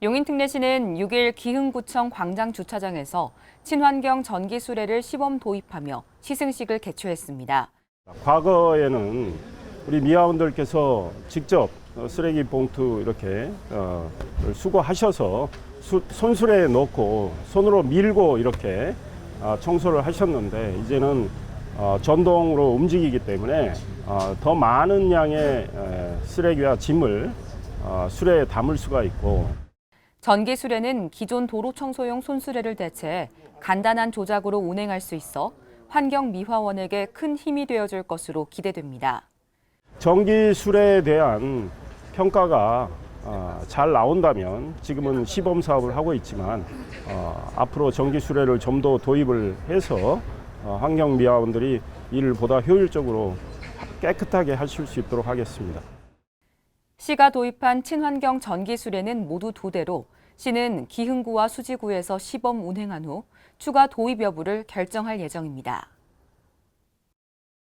용인특례시는 6일 기흥구청 광장 주차장에서 친환경 전기 수레를 시범 도입하며 시승식을 개최했습니다. 과거에는 우리 미화원들께서 직접 어, 쓰레기 봉투 이렇게 어, 수거하셔서 수- 손수레에 넣고 손으로 밀고 이렇게 아, 청소를 하셨는데 이제는 어, 전동으로 움직이기 때문에 어, 더 많은 양의 에, 쓰레기와 짐을 어, 수레에 담을 수가 있고 전기 수레는 기존 도로 청소용 손수레를 대체해 간단한 조작으로 운행할 수 있어 환경 미화원에게 큰 힘이 되어줄 것으로 기대됩니다. 전기 수레에 대한 평가가 어, 잘 나온다면 지금은 시범 사업을 하고 있지만 어, 앞으로 전기 수레를 좀 더 도입을 해서 어, 환경 미화원들이 일을 보다 효율적으로 깨끗하게 하실 수 있도록 하겠습니다. 시가 도입한 친환경 전기 수레는 모두 두 대로 시는 기흥구와 수지구에서 시범 운행한 후 추가 도입 여부를 결정할 예정입니다.